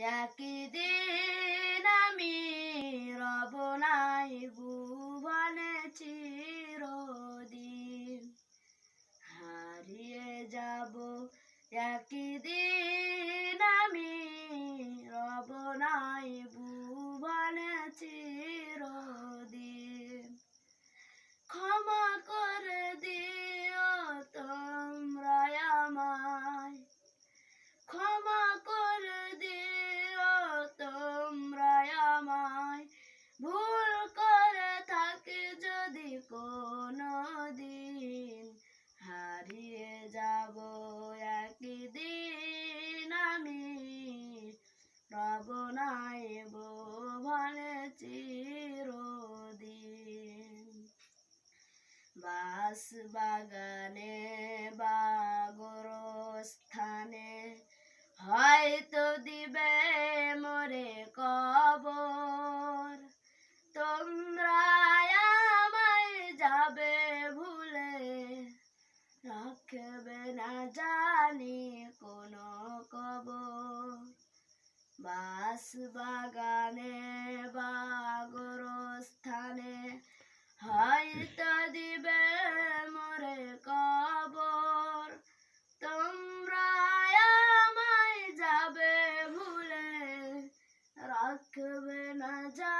একদিন আমি রব নাই ভুবনে চিরদিন। হারিয়ে যাব একদিন আমি রব নাই কোনো দিন হারিয়ে যাব একদিন আমি। রব নাইব বলে চিরদিন। বাস বাগানে বা রাখবে না জানি কোনো কবর। বাস বাগানে বা গোরস্থানে হয়তো দিবে মোরে কবর। তোমরা আমায় যাবে ভুলে, রাখবে না জানি